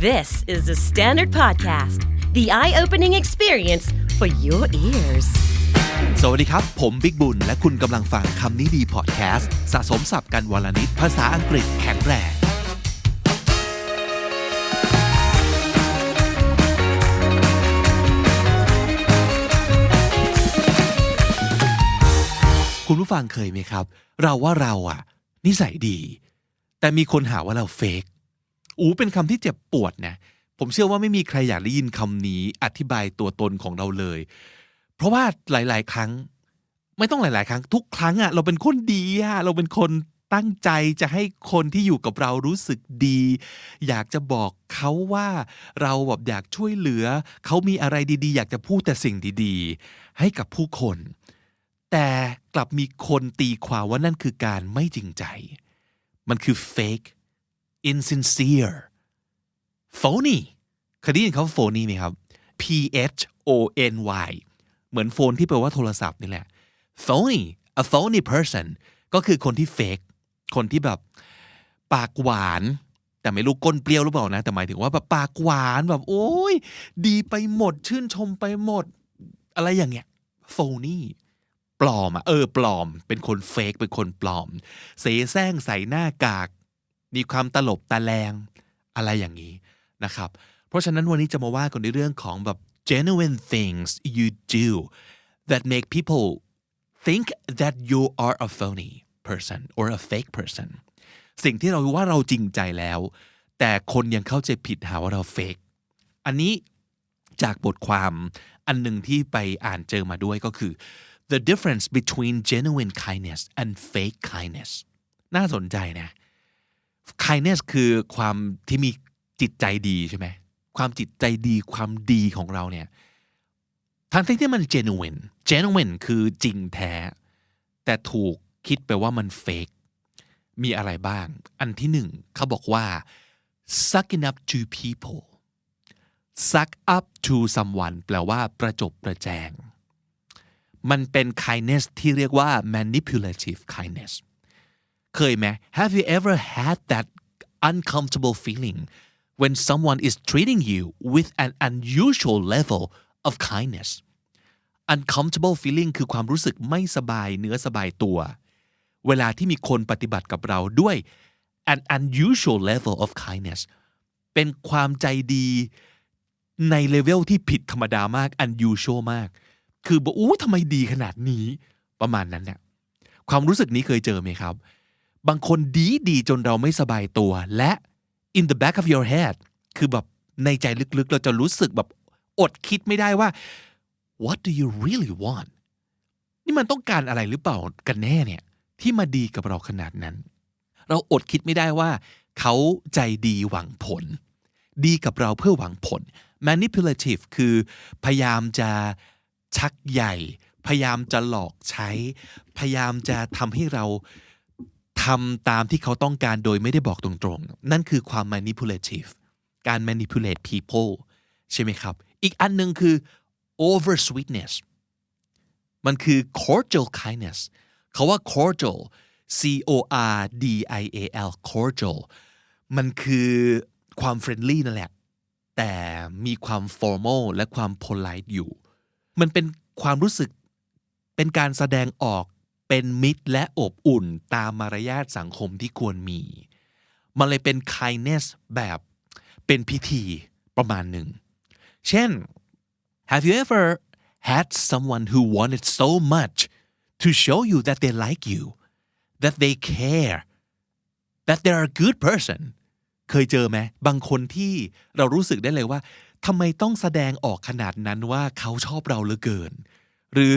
This is the Standard Podcast, the eye opening experience for your ears. สวัสดีครับ ผมบิ๊กบุญ และคุณกำลังฟังคำนี้ดีพอดแคสต์สะสมสับกันวลนิดภาษาอังกฤษแข็งแรงคุณผู้ฟังเคยไหมครับ เราว่าเราอะนิสัยดี แต่มีคนหาว่าเราเฟก อูเป็นคำที่เจ็บปวดนะผมเชื่อว่าไม่มีใครอยากได้ยินคำนี้อธิบายตัวตนของเราเลย เพราะว่าหลาย ๆ ครั้ง ไม่ต้องหลาย ๆ ครั้ง ทุกครั้งอะเราเป็นคนดีอะเราเป็นคนตั้งใจจะให้คนที่อยู่กับเรารู้สึกดี อยากจะบอกเขาว่าเราแบบอยากช่วยเหลือ เขามีอะไรดี ๆ อยากจะพูดแต่สิ่งดีๆ ให้กับผู้คน แต่กลับมีคนตีความว่านั่นคือการไม่จริงใจ มันคือ fake insincere phony เคยได้ยินคำว่า phony ไหมครับ p h o n y เหมือนโฟนที่แปลว่าโทรศัพท์นี่แหละ phony a phony person ก็คือคนที่ fake คนที่แบบปากหวาน แต่ไม่รู้ก้นเปรี้ยวหรือเปล่านะ แต่หมายถึงว่าแบบปากหวานแบบ โอ้ยดีไปหมด ชื่นชมไปหมด อะไรอย่างเงี้ย phony ปลอมอะเออปลอม เป็นคนเฟกเป็นคนปลอม เสแสร้งใส่หน้ากาก มีความตลบตาแรงอะไรอย่างนี้นะครับ เพราะฉะนั้นวันนี้จะมาว่ากันในเรื่องของแบบ genuine things you do that make people think that you are a phony person or a fake person สิ่งที่เราว่าเราจริงใจแล้ว แต่คนยังเข้าใจผิดหาว่าเราเฟกอันนี้จากบทความอันหนึ่งที่ไปอ่านเจอมาด้วยก็คือ the difference between genuine kindness and fake kindness น่าสนใจนะ kindness คือความที่มีจิตใจดีใช่ไหมความจิตใจดีความดีของเราเนี่ยทั้งที่มัน genuine genuine คือจริงแท้ แต่ถูกคิดไปว่ามัน fake มีอะไรบ้าง อันที่หนึ่งเขาบอกว่า sucking up to people suck up to someone แปลว่าประจบประแจง มันเป็น kindness ที่เรียกว่า manipulative kindness เคยไหม Have you ever had that uncomfortable feeling when someone is treating you with an unusual level of kindness uncomfortable feeling คือความรู้สึกไม่สบายเนื้อสบายตัว เวลาที่มีคนปฏิบัติกับเราด้วย an unusual level of kindness เป็นความใจดีในเลเวลที่ผิดธรรมดามาก unusual มาก คือบอกอู้ทำไมดีขนาดนี้ประมาณนั้นเนี่ยความรู้สึกนี้เคยเจอไหมครับ บางคนดีดีจนเราไม่สบายตัว และ in the back of your head คือแบบในใจลึกๆ เราจะรู้สึกแบบอดคิดไม่ได้ว่า what do you really want นี่มันต้องการอะไรหรือเปล่ากันแน่เนี่ย ที่มาดีกับเราขนาดนั้น เราอดคิดไม่ได้ว่า เขาใจดีหวังผล ดีกับเราเพื่อหวังผล manipulative คือพยายามจะชักใหญ่ พยายามจะหลอกใช้ พยายามจะทำให้เรา ทำตามที่เขาต้องการโดยไม่ได้บอกตรงๆ นั่นคือความ manipulative การ manipulate people ใช่ไหมครับ อีกอันหนึ่งคือ over sweetness มันคือ cordial kindness เขาว่า cordial C O R D I A L cordial มันคือความ friendly นั่นแหละ แต่มีความ formal และความ polite อยู่ มันเป็นความรู้สึกเป็นการแสดงออก เป็นมิตรและอบอุ่นตามมารยาทสังคมที่ควรมี มันเลยเป็น kindness แบบเป็นพิธีประมาณหนึ่ง เช่น Have you ever had someone who wanted so much to show you that they like you that they care that they are a good person เคยเจอไหมบางคนที่เรารู้สึกได้เลยว่าทำไมต้องแสดงออกขนาดนั้นว่าเขาชอบเราเหลือเกิน หรือ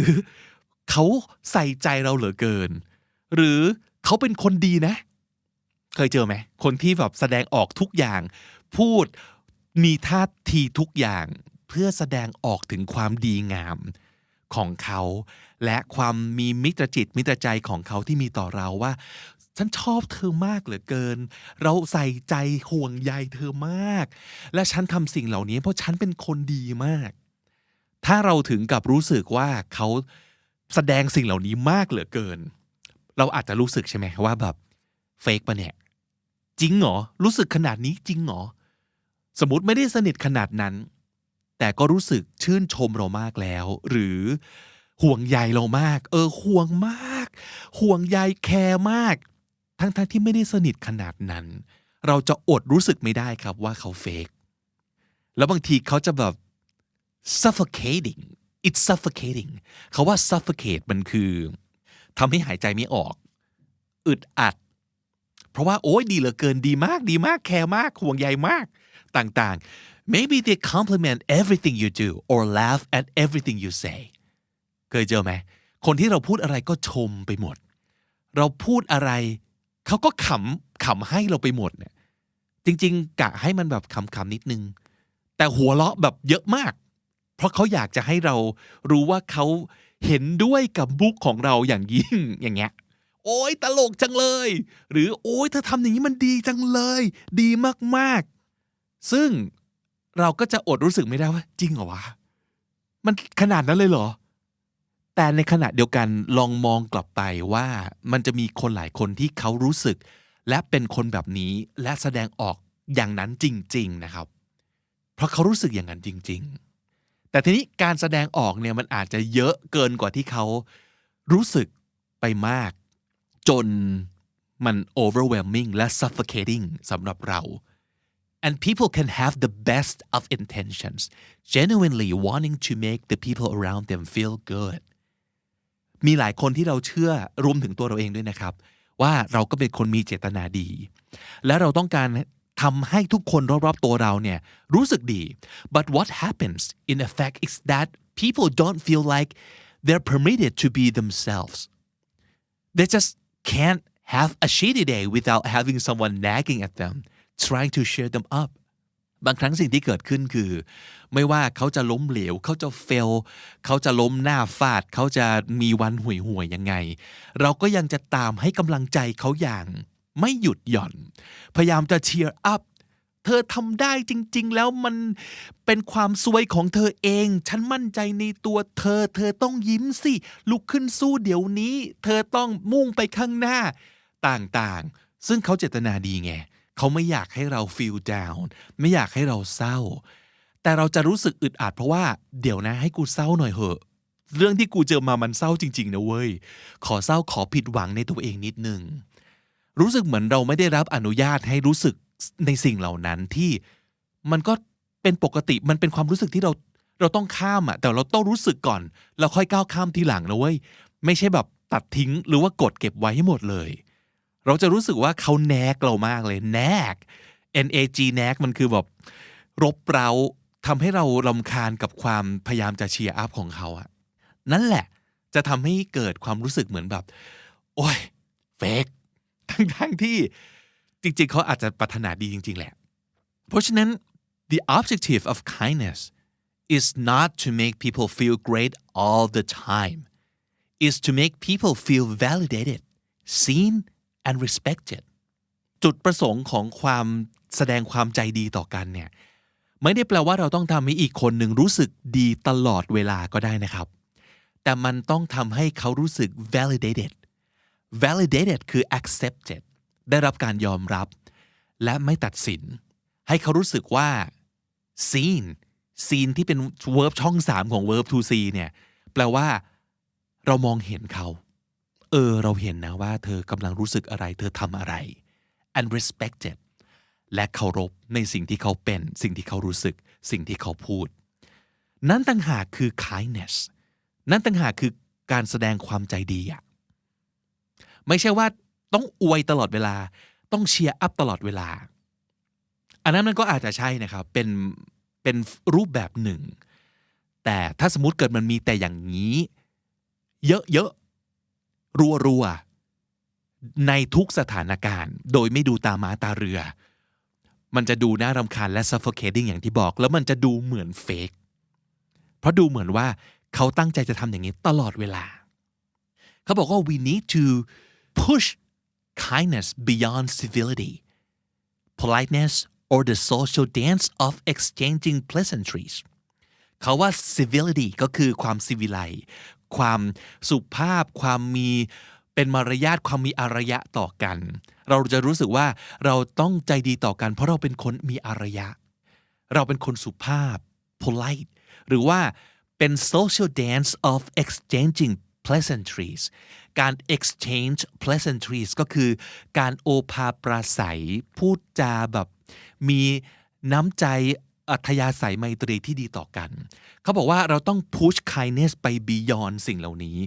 เขาใส่ใจเราเหลือเกิน หรือเขาเป็นคนดีนะ เคยเจอไหมคนที่แบบแสดงออกทุกอย่าง พูดมีท่าทีทุกอย่าง เพื่อแสดงออกถึงความดีงามของเขา และความมีมิตรจิตมิตรใจของเขาที่มีต่อเราว่า ฉันชอบเธอมากเหลือเกิน เราใส่ใจห่วงใยเธอมาก และฉันทำสิ่งเหล่านี้เพราะฉันเป็นคนดีมาก ถ้าเราถึงกับรู้สึกว่าเขา แสดงสิ่งเหล่านี้มากเหลือเกิน เราอาจจะรู้สึกใช่ไหมว่าแบบเฟกปะเนี่ย จริงเหรอ รู้สึกขนาดนี้จริงเหรอ สมมติไม่ได้สนิทขนาดนั้น แต่ก็รู้สึกชื่นชมเรามากแล้ว หรือห่วงใยเรามาก เออห่วงมาก ห่วงใยแคร์มาก ทั้งๆทที่ไม่ได้สนิทขนาดนั้น เราจะอดรู้สึกไม่ได้ครับว่าเขาเฟกแล้วบางทีเขาจะแบบ suffocating it's suffocating เขาว่า suffocate มันคือทำให้หายใจไม่ออก อึดอัด เพราะว่า โอ้ยดีเหลือเกินดีมากดีมากแคร์มากห่วงใยมาก ต่างๆ maybe they compliment everything you do or laugh at everything you say เคยเจอไหม คนที่เราพูดอะไรก็ชมไปหมด เราพูดอะไร เขาก็ขำขำให้เราไปหมดเนี่ยจริง ๆ กะให้มันแบบขำๆนิดนึง แต่หัวเราะแบบเยอะมาก เพราะเขาอยากจะให้เรารู้ว่าเขาเห็นด้วยกับบุกของเราอย่างยิ่งอย่างเงี้ยโอ้ยตลกจังเลย หรือโอ้ยเธอทำอย่างนี้มันดีจังเลย ดีมากๆ ซึ่งเราก็จะอดรู้สึกไม่ได้ว่า จริงเหรอวะมันขนาดนั้นเลยเหรอ แต่ในขณะเดียวกันลองมองกลับไปว่า มันจะมีคนหลายคนที่เขารู้สึก และเป็นคนแบบนี้และแสดงออกอย่างนั้นจริง ๆนะครับ เพราะเขารู้สึกอย่างนั้นจริง ๆ แต่ทีนี้การแสดงออกเนี่ยมันอาจจะเยอะเกินกว่าที่เขารู้สึกไปมาก จนมัน overwhelming และ suffocating สำหรับเรา and people can have the best of intentions genuinely wanting to make the people around them feel good มีหลายคนที่เราเชื่อรวมถึงตัวเราเองด้วยนะครับ ว่าเราก็เป็นคนมีเจตนาดี และเราต้องการ ทำให้ทุกคนรอบๆตัวเราเนี่ยรู้สึกดี but what happens in effect is that people don't feel like they're permitted to be themselves they just can't have a shitty day without having someone nagging at them trying to cheer them up บางครั้งสิ่งที่เกิดขึ้นคือ ไม่ว่าเขาจะล้มเหลว เขาจะเฟล เขาจะล้มหน้าฟาด เขาจะมีวันห่วยห่วยยังไง เราก็ยังจะตามให้กำลังใจเขาอย่าง ไม่หยุดหย่อน พยายามจะเชียร์อัพเธอทำได้จริง ๆ แล้วมันเป็นความสวยของเธอเอง ฉันมั่นใจในตัวเธอ เธอต้องยิ้มสิ ลุกขึ้นสู้เดี๋ยวนี้ เธอต้องมุ่งไปข้างหน้า ต่างๆ ซึ่งเขาเจตนาดีไง เขาไม่อยากให้เรา feel down ไม่อยากให้เราเศร้า แต่เราจะรู้สึกอึดอัดเพราะว่า เดี๋ยวนะให้กูเศร้าหน่อยเหอะ เรื่องที่กูเจอมามันเศร้าจริง ๆ นะเว้ย ขอเศร้าขอผิดหวังในตัวเองนิดนึง รู้สึกเหมือนเราไม่ได้รับอนุญาตให้รู้สึกในสิ่งเหล่านั้นที่มันก็เป็นปกติมันเป็นความรู้สึกที่เราเราต้องข้ามอะแต่เราต้องรู้สึกก่อน เราค่อยก้าวข้ามทีหลังนะเว้ยไม่ใช่แบบตัดทิ้งหรือว่ากดเก็บไว้ให้หมดเลย เราจะรู้สึกว่าเขาแนกเรามากเลยแนก N A G แนกมันคือแบบรบเร้าทำให้เราลำคาญกับความพยายามจะเชียร์อัพของเขาอะนั่นแหละจะทำให้เกิดความรู้สึกเหมือนแบบ โอ้ยเฟก ทั้งๆที่จริงๆ เขาอาจจะปรารถนาดีจริง ๆ แหละ เพราะฉะนั้น the objective of kindness is not to make people feel great all the time is to make people feel validated seen and respected จุดประสงค์ของความแสดงความใจดีต่อกันเนี่ยไม่ได้แปลว่าเราต้องทำให้อีกคนหนึ่งรู้สึกดีตลอดเวลาก็ได้นะครับ แต่มันต้องทำให้เขารู้สึก validated validated คือ accepted ได้รับการยอมรับ และไม่ตัดสิน ให้เขารู้สึกว่า seen seen ที่เป็น verb ช่องสามของ verb to see เนี่ย แปลว่า เรามองเห็นเขา เออ เราเห็นนะว่า เธอกำลังรู้สึกอะไร เธอทำอะไร and respected และเคารพในสิ่งที่เขาเป็น สิ่งที่เขารู้สึก สิ่งที่เขาพูด นั่นต่างหากคือ kindness นั่นต่างหากคือการแสดงความใจดีอะ ไม่ใช่ว่าต้องอวยตลอดเวลา ต้องเชียร์อัพตลอดเวลา อันนั้นมันก็อาจจะใช่นะครับ เป็นเป็นรูปแบบหนึ่ง แต่ถ้าสมมติเกิดมันมีแต่อย่างนี้ เยอะๆ รัวๆ ในทุกสถานการณ์ โดยไม่ดูตามาตาเรือ มันจะดูน่ารำคาญและ suffocating อย่างที่บอก แล้วมันจะดูเหมือนเฟกเพราะดูเหมือนว่าเขาตั้งใจจะทำอย่างนี้ตลอดเวลา เขาบอกว่า we need to push kindness beyond civility politeness or the social dance of exchanging pleasantries เขาว่า civility ก็คือความสิวิไลความสุภาพ ความมีเป็นมารยาทความมีอารยะต่อกัน เราจะรู้สึกว่าเราต้องใจดีต่อกัน เพราะเราเป็นคนมีอารยะ เราเป็นคนสุภาพ polite หรือว่าเป็น social dance of exchanging pleasantries การ exchange pleasantries ก็คือการโอภาปราศัย พูดจาแบบมีน้ำใจอัธยาศัยไมตรีที่ดีต่อกัน เขาบอกว่าเราต้อง push kindness ไป beyond สิ่งเหล่านี้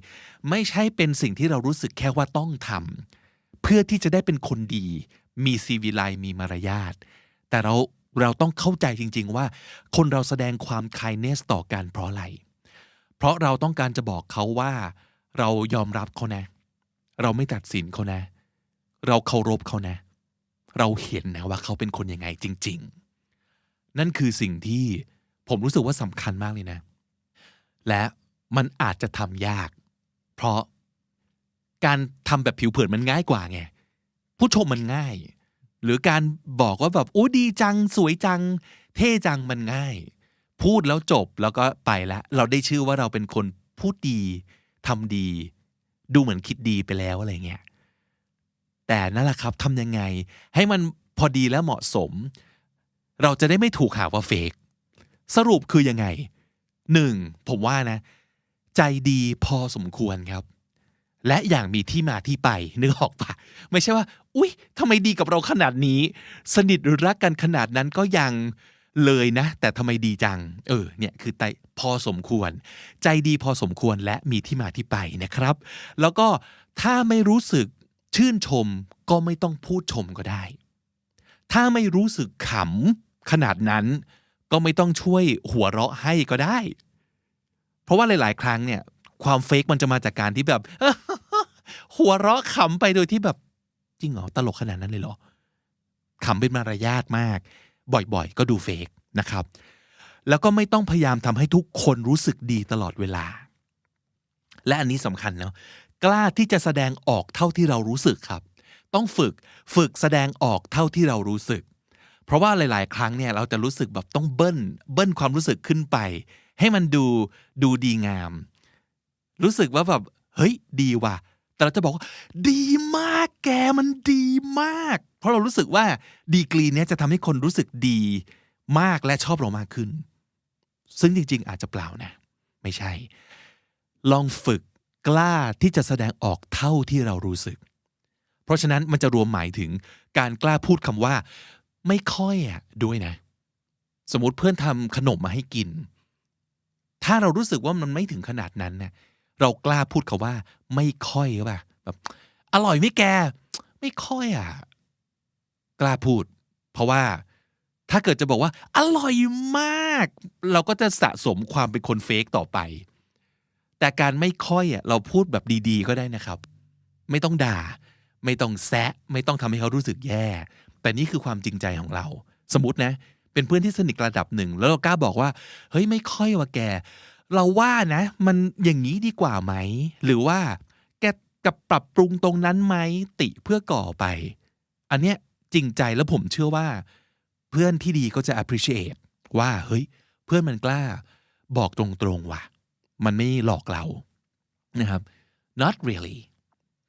ไม่ใช่เป็นสิ่งที่เรารู้สึกแค่ว่าต้องทำเพื่อที่จะได้เป็นคนดี มีซีวิไลมีมารยาท แต่เราเราต้องเข้าใจจริง ๆ ว่า คนเราแสดงความ kindness ต่อกันเพราะอะไร เพราะเราต้องการจะบอกเขาว่า เรายอมรับเขานะ เราไม่ตัดสินเขานะ เราเคารพเขานะ เราเห็นนะว่าเขาเป็นคนยังไงจริง ๆ นั่นคือสิ่งที่ผมรู้สึกว่าสำคัญมากเลยนะ และมันอาจจะทำยาก เพราะการทำแบบผิวเผินมันง่ายกว่าไง ผู้ชมมันง่าย หรือการบอกว่าแบบโอ้ดีจัง สวยจัง เท่จังมันง่าย พูดแล้วจบแล้วก็ไปละ เราได้ชื่อว่าเราเป็นคนพูดดี ทำดี ดูเหมือนคิดดีไปแล้วอะไรเงี้ยแต่นั่นแหละครับทำยังไง ให้มันพอดีและเหมาะสม เราจะได้ไม่ถูกหาว่าเฟกสรุปคือยังไงหนึ่งผมว่านะ ใจดีพอสมควรครับ และอย่างมีที่มาที่ไปนึกออกปะไม่ใช่ว่า อุ๊ยทำไมดีกับเราขนาดนี้ สนิทหรือรักกันขนาดนั้นก็ยัง เลยนะ แต่ทำไมดีจัง เออเนี่ยคือใจพอสมควร ใจดีพอสมควรและมีที่มาที่ไปนะครับ แล้วก็ถ้าไม่รู้สึกชื่นชมก็ไม่ต้องพูดชมก็ได้ ถ้าไม่รู้สึกขำขนาดนั้น ก็ไม่ต้องช่วยหัวเราะให้ก็ได้ เพราะว่าหลาย ๆ ครั้งเนี่ย ความเฟกมันจะมาจากการที่แบบ หัวเราะขำไปโดยที่แบบจริงเหรอตลกขนาดนั้นเลยเหรอขำเป็นมารยาทมาก บ่อยๆ ก็ดูเฟกนะครับ แล้วก็ไม่ต้องพยายามทำให้ทุกคนรู้สึกดีตลอดเวลา และอันนี้สำคัญเนาะกล้าที่จะแสดงออกเท่าที่เรารู้สึกครับ ต้องฝึกฝึกแสดงออกเท่าที่เรารู้สึก เพราะว่าหลาย ๆ ครั้งเนี่ยเราจะรู้สึกแบบต้องเบิ้ลเบิ้ลความรู้สึกขึ้นไป ให้มันดูดูดีงาม รู้สึกว่าแบบเฮ้ยดีว่ะ แต่เราจะบอกว่าดีมากแกมันดีมาก เพราะเรารู้สึกว่าดีกรีเนี้ยจะทำให้คนรู้สึกดีมากและชอบเรามากขึ้น ซึ่งจริง ๆ อาจจะเปล่านะ ไม่ใช่ ลองฝึกกล้าที่จะแสดงออกเท่าที่เรารู้สึก เพราะฉะนั้นมันจะรวมหมายถึงการกล้าพูดคำว่า ไม่ค่อยอะด้วยนะ สมมติเพื่อนทำขนมมาให้กิน ถ้าเรารู้สึกว่ามันไม่ถึงขนาดนั้นเนี่ย เรากล้าพูดคาว่า ไม่ค่อยหรือเปล่าแบบอร่อยไหม่แก ไม่ค่อยอะ กล้าพูด เพราะว่าถ้าเกิดจะบอกว่า อร่อยมาก เราก็จะสะสมความเป็นคนเฟกต่อไป แต่การไม่ค่อยอะเราพูดแบบดี ๆ ก็ได้นะครับ ไม่ต้องด่า ไม่ต้องแซะ ไม่ต้องทำให้เขารู้สึกแย่ แต่นี่คือความจริงใจของเรา สมมตินะ เป็นเพื่อนที่สนิทระดับหนึ่ง แล้วเรากล้าบอกว่า เฮ้ยไม่ค่อยว่าแก เราว่านะ มันอย่างนี้ดีกว่าไหม หรือว่าแกกับปรับปรุงตรงนั้นไหมติเพื่อก่อไป อันเนี้ยจริงใจแล้วผมเชื่อว่า เพื่อนที่ดีก็จะ appreciate ว่าเฮ้ย เพื่อนมันกล้า บอกตรงๆว่ะ มันไม่หลอกเรานะครับ not really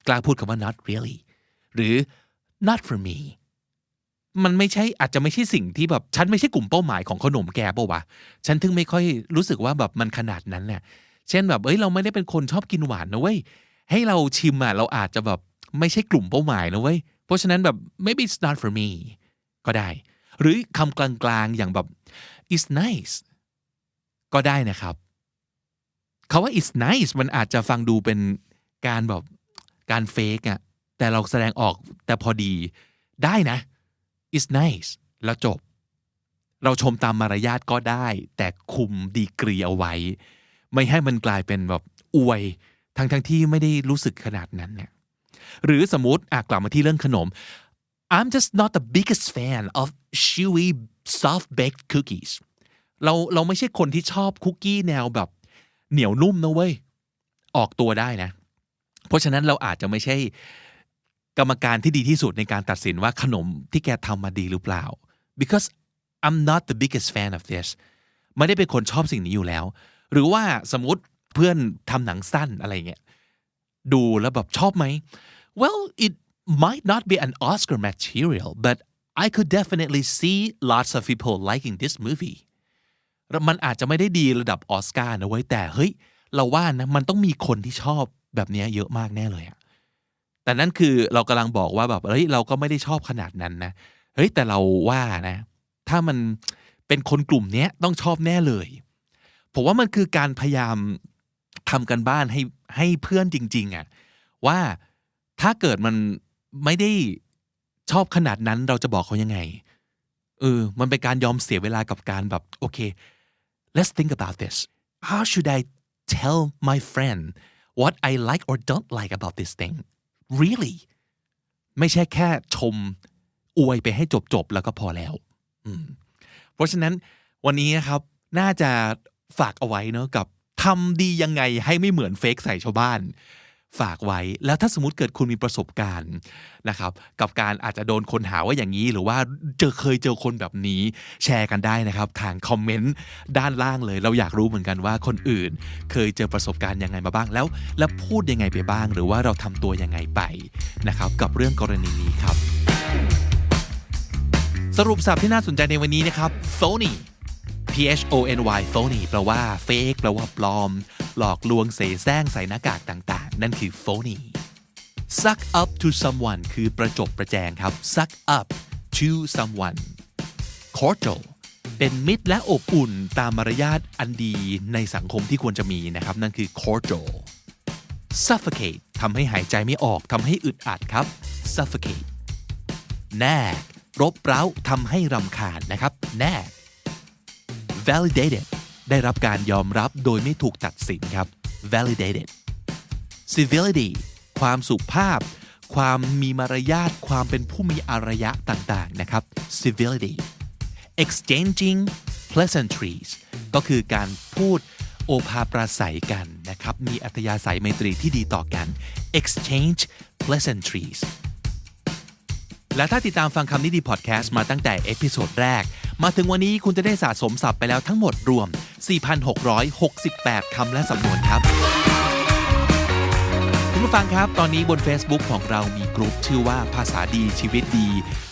กล้าพูดคำว่า not really หรือ not for me มันไม่ใช่อาจจะไม่ใช่สิ่งที่แบบฉันไม่ใช่กลุ่มเป้าหมายของขนมแกปะวะฉันถึงไม่ค่อยรู้สึกว่าแบบมันขนาดนั้นเนี่ยเช่นแบบเอ้ยเราไม่ได้เป็นคนชอบกินหวานนะเว้ยให้เราชิมอะเราอาจจะแบบไม่ใช่กลุ่มเป้าหมายนะเว้ยเพราะฉะนั้นแบบ maybe it's not for me ก็ได้ หรือคำกลางๆอย่างแบบ it's nice ก็ได้นะครับคาว่า it's nice มันอาจจะฟังดูเป็นการแบบการเฟกอะแต่เราแสดงออกแต่พอดีได้นะ it's nice แล้วจบ เราชมตามมารยาทก็ได้ แต่คุมดีกรีเอาไว้ ไม่ให้มันกลายเป็นแบบอวยทั้งทั้งที่ไม่ได้รู้สึกขนาดนั้นเนี่ยหรือสมมติอะกลับมาที่เรื่องขนม I'm just not the biggest fan of chewy soft baked cookies เราเราไม่ใช่คนที่ชอบคุกกี้แนวแบบเหนียวนุ่มนะเว้ย ออกตัวได้นะ เพราะฉะนั้นเราอาจจะไม่ใช่ กรรมการที่ดีที่สุดในการตัดสินว่าขนมที่แกทำมาดีหรือเปล่า because I'm not the biggest fan of this ไม่ได้เป็นคนชอบสิ่งนี้อยู่แล้ว หรือว่าสมมติเพื่อนทำหนังสั้นอะไรเงี้ยดูแล้วแบบชอบไหม well it might not be an Oscar material but I could definitely see lots of people liking this movie มันอาจจะไม่ได้ดีระดับออสการ์นะเว้ยแต่เฮ้ย เราว่านะมันต้องมีคนที่ชอบแบบนี้เยอะมากแน่เลยอะ แต่นั่นคือเรากำลังบอกว่าแบบเฮ้ยเราก็ไม่ได้ชอบขนาดนั้นนะเฮ้ยแต่เราว่านะ ถ้ามันเป็นคนกลุ่มเนี้ยต้องชอบแน่เลย ผมว่ามันคือการพยายามทำกันบ้านให้ให้เพื่อนจริง ๆอะว่าถ้าเกิดมันไม่ได้ชอบขนาดนั้นเราจะบอกเขายังไงเออมันเป็นการยอมเสียเวลากับการแบบโอเค let's think about this how should I tell my friend what I like or don't like about this thing really ไม่ใช่แค่ชมอวยไปให้จบๆแล้วก็พอแล้วเพราะฉะนั้นวันนี้นะครับน่าจะฝากเอาไว้เนอะกับทำดียังไงให้ไม่เหมือนเฟกใส่ชาวบ้าน ฝากไว้ แล้วถ้าสมมติเกิดคุณมีประสบการณ์นะครับกับการอาจจะโดนคนหาว่าอย่างนี้ หรือว่าเจอเคยเจอคนแบบนี้แชร์กันได้นะครับ ทางคอมเมนต์ด้านล่างเลย เราอยากรู้เหมือนกันว่าคนอื่น เคยเจอประสบการณ์ยังไงมาบ้างแล้ว แล้วพูดยังไงไปบ้าง หรือว่าเราทำตัวยังไงไปนะครับกับเรื่องกรณีนี้ครับ สรุปสับที่น่าสนใจในวันนี้นะครับ phony P H O N Y phony แปลว่า fake แปลว่าปลอม หลอกลวงเสแสร้งใส่หน้ากากต่างๆ นั่นคือ phony suck up to someone คือประจบประแจงครับ suck up to someone cordial เป็นมิตรและอบอุ่นตามมารยาทอันดีในสังคมที่ควรจะมีนะครับ นั่นคือ cordial suffocate ทำให้หายใจไม่ออกทำให้อึดอัดครับ suffocate nag รบเร้าทำให้รำคาญนะครับ nag validated ได้รับการยอมรับโดยไม่ถูกตัดสินครับ validated civility ความสุภาพ ความมีมารยาท ความเป็นผู้มีอารยะต่างๆนะครับ civility exchanging pleasantries ก็คือการพูดโอภาปราศัยกันนะครับ มีอัธยาศัยไมตรีที่ดีต่อกัน exchange pleasantries และถ้าติดตามฟังคำนี้ดีพอดแคสต์มาตั้งแต่เอพิโซดแรก มาถึงวันนี้คุณจะได้สะสมศัพท์ไปแล้วทั้งหมดรวม 4,668 คำและสำนวนครับ คุณผู้ฟังครับ ตอนนี้บน Facebook ของเรามีกลุ่มชื่อว่าภาษาดีชีวิตดี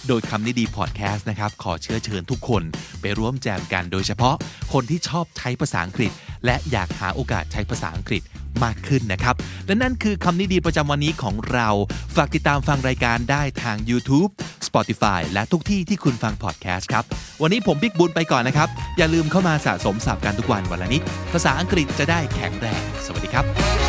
โดยคำนี้ดีพอดแคสต์นะครับ ขอเชื้อเชิญทุกคนไปร่วมแจมกันโดยเฉพาะคนที่ชอบใช้ภาษาอังกฤษ และอยากหาโอกาสใช้ภาษาอังกฤษมากขึ้นนะครับ และนั่นคือคำนี้ดีประจำวันนี้ของเรา ฝากติดตามฟังรายการได้ทาง YouTube Spotify และทุกที่ที่คุณฟังพอดแคสต์ครับ วันนี้ผมบิ๊กบุญไปก่อนนะครับ อย่าลืมเข้ามาสะสมศัพท์กันทุกวันวันละนิด ภาษาอังกฤษจะได้แข็งแรง สวัสดีครับ